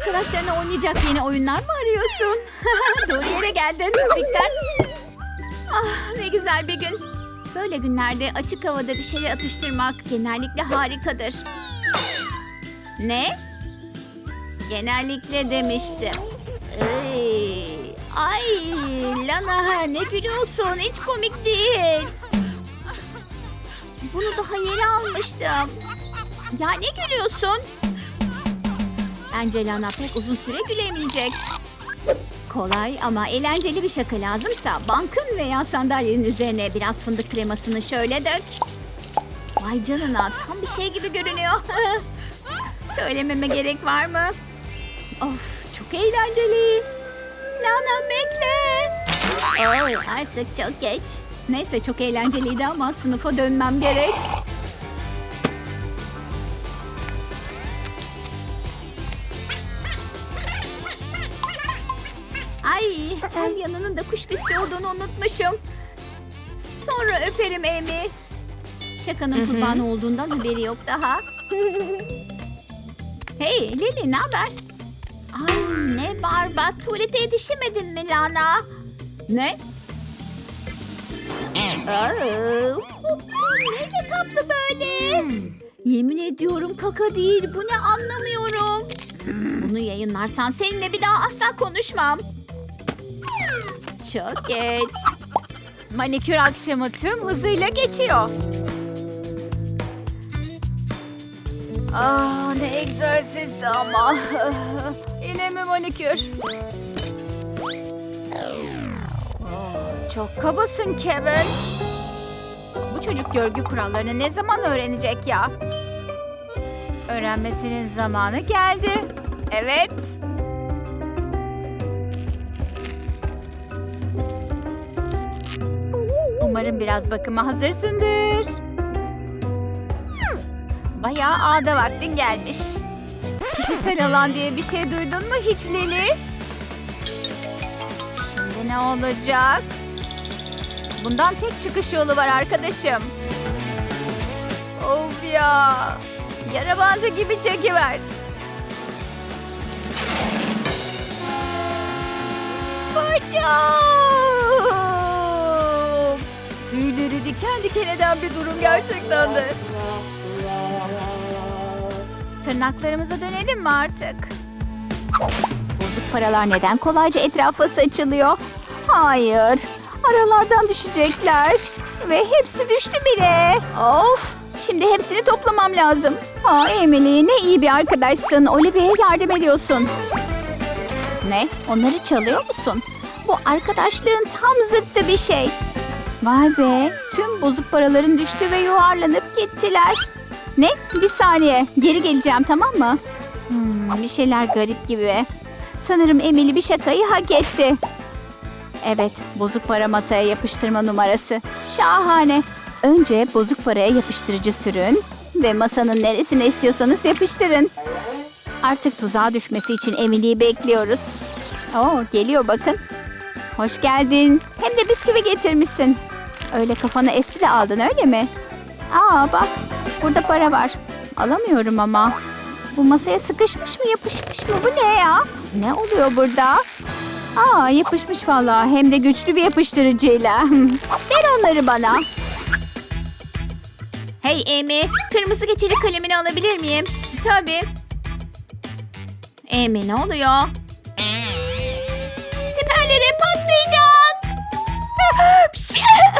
Arkadaşlarına oynayacak yeni oyunlar mı arıyorsun? Doğru yere geldin. Dikkat. Ah ne güzel bir gün. Böyle günlerde açık havada bir şeyler atıştırmak genellikle harikadır. Ne? Genellikle demiştim. Ay, ay Lana ne gülüyorsun hiç komik değil. Bunu daha yeni almıştım. Ya ne gülüyorsun? Bence Lana pek uzun süre gülemeyecek. Kolay ama eğlenceli bir şaka lazımsa bankın veya sandalyenin üzerine biraz fındık kremasını şöyle dök. Vay canına tam bir şey gibi görünüyor. Söylememe gerek var mı? Of çok eğlenceli. Lana bekle. Oh, artık çok geç. Neyse çok eğlenceliydi ama sınıfa dönmem gerek. Ay, yanının da kuş pisti olduğunu unutmuşum. Sonra öperim Amy. Şakanın kurbanı olduğundan haberi yok daha. hey Lili ne haber? Ay ne barba tuvalete yetişemedin mi Lana? Ne? Neyle kaptı böyle? Yemin ediyorum kaka değil bu ne anlamıyorum. Bunu yayınlarsan seninle bir daha asla konuşmam. Çok geç. Manikür akşamı tüm hızıyla geçiyor. Ah ne egzersizdi ama. Yine mi manikür? Çok kabasın Kevin. Bu çocuk görgü kurallarını ne zaman öğrenecek ya? Öğrenmesinin zamanı geldi. Evet. Umarım biraz bakıma hazırsındır. Bayağı ağda vaktin gelmiş. Kişisel alan diye bir şey duydun mu hiç Lili? Şimdi ne olacak? Bundan tek çıkış yolu var arkadaşım. Of ya. Yara bandı gibi çekiver. Bacağım. Tüyleri diken diken eden bir durum gerçekten de. Tırnaklarımıza dönelim mi artık? Bozuk paralar neden kolayca etrafa saçılıyor? Hayır. Aralardan düşecekler. Ve hepsi düştü bile. Of. Şimdi hepsini toplamam lazım. Aa Emily ne iyi bir arkadaşsın. Olivia'ya yardım ediyorsun. Ne? Onları çalıyor musun? Bu arkadaşlığın tam zıttı bir şey. Vay be. Tüm bozuk paraların düştü ve yuvarlanıp gittiler. Ne? Bir saniye. Geri geleceğim tamam mı? Hmm, bir şeyler garip gibi. Sanırım Emily bir şakayı hak etti. Evet, bozuk para masaya yapıştırma numarası. Şahane. Önce bozuk paraya yapıştırıcı sürün ve masanın neresine istiyorsanız yapıştırın. Artık tuzağa düşmesi için Emily'yi bekliyoruz. Oo, geliyor bakın. Hoş geldin. Hem de bisküvi getirmişsin. Öyle kafana esti de aldın öyle mi? Aa bak burada para var. Alamıyorum ama. Bu masaya sıkışmış mı yapışmış mı bu ne ya? Ne oluyor burada? Aa yapışmış vallahi hem de güçlü bir yapıştırıcıyla. Ver onları bana. Hey Amy, kırmızı keçeli kalemini alabilir miyim? Tabii. Amy ne oluyor? Siperlere patlayacak.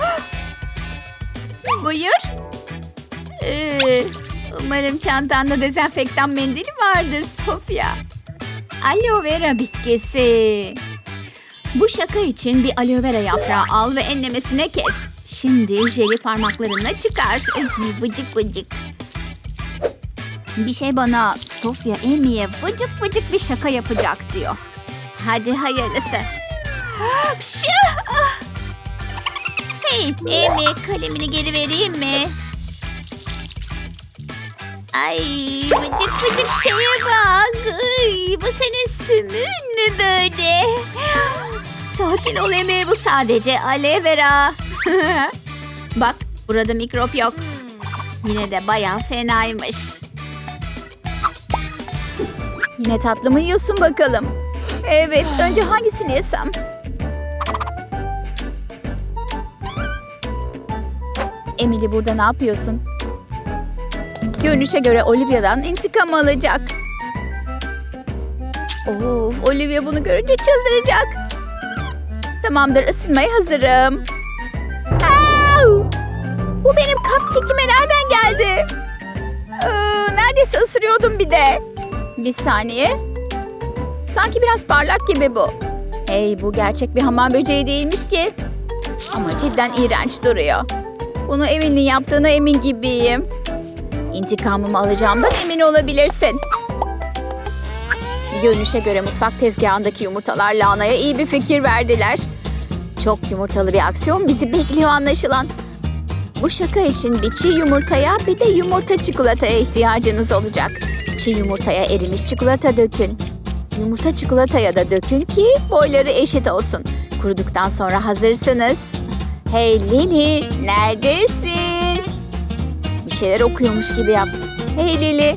Buyur. Ee, umarım çantanda dezenfektan mendili vardır Sofya. Aloe vera bitkisi. Bu şaka için bir aloe vera yaprağı al ve enlemesine kes. Şimdi jeli parmaklarına çıkar. Vıcık vıcık. Bir şey bana Sofya Amy'ye vıcık vıcık bir şaka yapacak diyor. Hadi hayırlısı. Pşşı! Hey Amy kalemini geri vereyim mi? Ay vıcık vıcık şeye bak. Ay, bu senin sümün mü böyle? Sakin ol Amy bu sadece aloe vera. bak burada mikrop yok. Yine de bayağı fenaymış. Yine tatlı mı yiyorsun bakalım? Evet, önce hangisini yesem? Emily burada ne yapıyorsun? Görünüşe göre Olivia'dan intikam alacak. Of, Olivia bunu görünce çıldıracak. Tamamdır, ısınmaya hazırım. Au! Bu benim cupcake'ime nereden geldi? Ee, neredeyse ısırıyordum bir de. Bir saniye. Sanki biraz parlak gibi bu. Hey bu gerçek bir hamam böceği değilmiş ki. Ama cidden iğrenç duruyor. Bunu Emin'in yaptığına emin gibiyim. İntikamımı alacağımdan emin olabilirsin. Görünüşe göre mutfak tezgahındaki yumurtalar Lana'ya iyi bir fikir verdiler. Çok yumurtalı bir aksiyon bizi bekliyor anlaşılan. Bu şaka için bir çiğ yumurtaya bir de yumurta çikolataya ihtiyacınız olacak. Çiğ yumurtaya erimiş çikolata dökün. Yumurta çikolataya da dökün ki boyları eşit olsun. Kuruduktan sonra hazırsınız. Hey Lili, neredesin? Bir şeyler okuyormuş gibi yap. Hey Lili,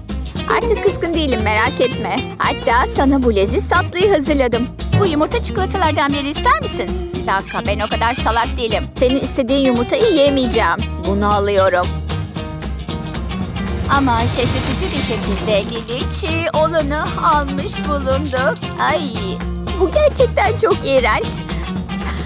artık kızgın değilim merak etme. Hatta sana bu leziz tatlıyı hazırladım. Bu yumurta çikolatalardan birini ister misin? Bir dakika ben o kadar salak değilim. Senin istediğin yumurtayı yemeyeceğim. Bunu alıyorum. Ama şaşırtıcı bir şekilde Lili çiğ olanı almış bulundu. Ay bu gerçekten çok iğrenç.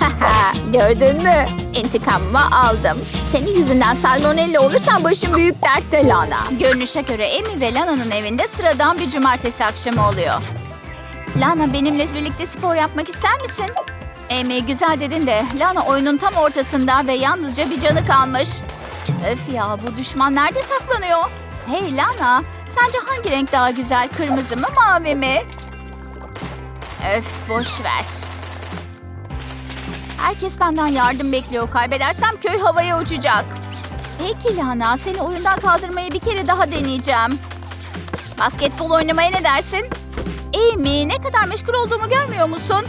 Gördün mü? İntikamımı aldım. Senin yüzünden salmonella olursan başım büyük dertte Lana. Görünüşe göre Amy ve Lana'nın evinde sıradan bir cumartesi akşamı oluyor. Lana benimle birlikte spor yapmak ister misin? Amy güzel dedin de Lana oyunun tam ortasında ve yalnızca bir canı kalmış. Öf ya bu düşman nerede saklanıyor? Hey Lana sence hangi renk daha güzel kırmızı mı mavi mi? Öf boş ver. Herkes benden yardım bekliyor. Kaybedersem köy havaya uçacak. Peki Lana, seni oyundan kaldırmayı bir kere daha deneyeceğim. Basketbol oynamaya ne dersin? Amy, ne kadar meşgul olduğumu görmüyor musun?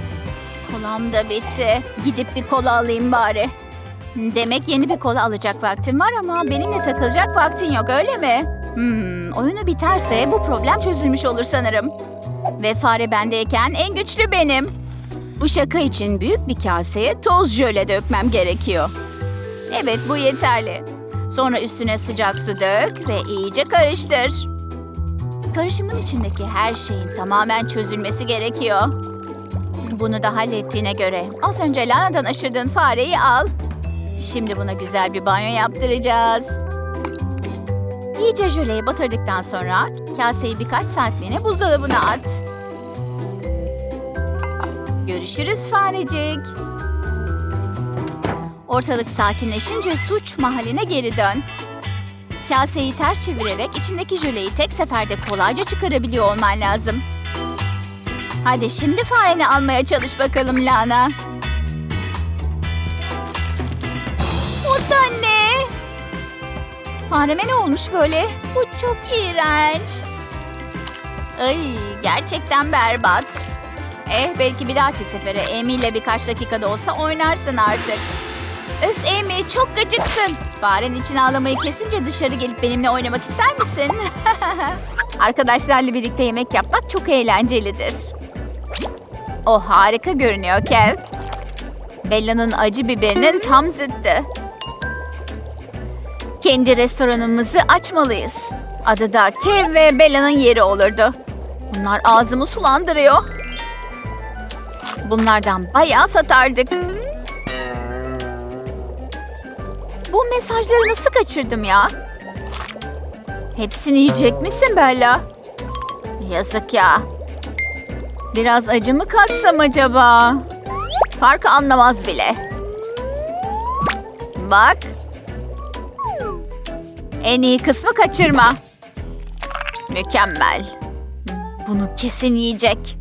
Kolam da bitti. Gidip bir kola alayım bari. Demek yeni bir kola alacak vaktim var ama benimle takılacak vaktin yok öyle mi? Hmm, oyunu biterse bu problem çözülmüş olur sanırım. Ve fare bendeyken en güçlü benim. Bu şaka için büyük bir kaseye toz jöle dökmem gerekiyor. Evet bu yeterli. Sonra üstüne sıcak su dök ve iyice karıştır. Karışımın içindeki her şeyin tamamen çözülmesi gerekiyor. Bunu da hallettiğine göre az önce Lana'dan aşırdığın fareyi al. Şimdi buna güzel bir banyo yaptıracağız. İyice jöleyi batırdıktan sonra kaseyi birkaç saatliğine buzdolabına at. Görüşürüz farecik. Ortalık sakinleşince suç mahalline geri dön. Kaseyi ters çevirerek içindeki jöleyi tek seferde kolayca çıkarabiliyor olman lazım. Hadi şimdi fareni almaya çalış bakalım Lana. O da ne? Fareme ne olmuş böyle? Bu çok iğrenç. Ay gerçekten berbat. Eh belki bir dahaki sefere Amy ile birkaç dakikada olsa oynarsın artık. Öf Amy çok gıcıksın. Farenin için ağlamayı kesince dışarı gelip benimle oynamak ister misin? Arkadaşlarla birlikte yemek yapmak çok eğlencelidir. O harika görünüyor Kev. Bella'nın acı biberinin tam zıttı. Kendi restoranımızı açmalıyız. Adı da Kev ve Bella'nın yeri olurdu. Bunlar ağzımı sulandırıyor. Bunlardan bayağı satardık. Bu mesajları nasıl kaçırdım ya? Hepsini yiyecek misin Bella? Yazık ya. Biraz acı mı katsam acaba? Farkı anlamaz bile. Bak. En iyi kısmı kaçırma. Mükemmel. Bunu kesin yiyecek.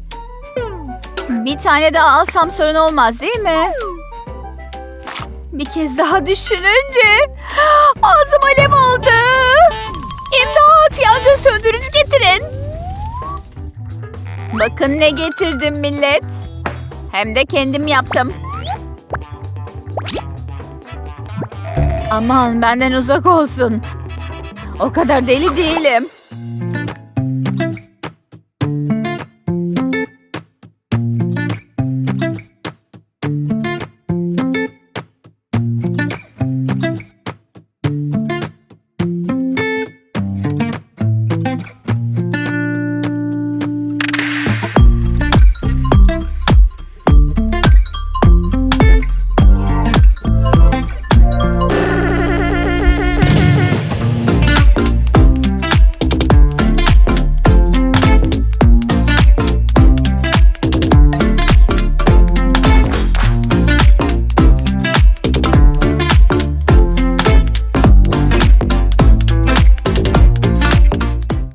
Bir tane daha alsam sorun olmaz değil mi? Bir kez daha düşününce ağzım alev aldı. İmdat yangın söndürücü getirin. Bakın ne getirdim millet. Hem de kendim yaptım. Aman benden uzak olsun. O kadar deli değilim.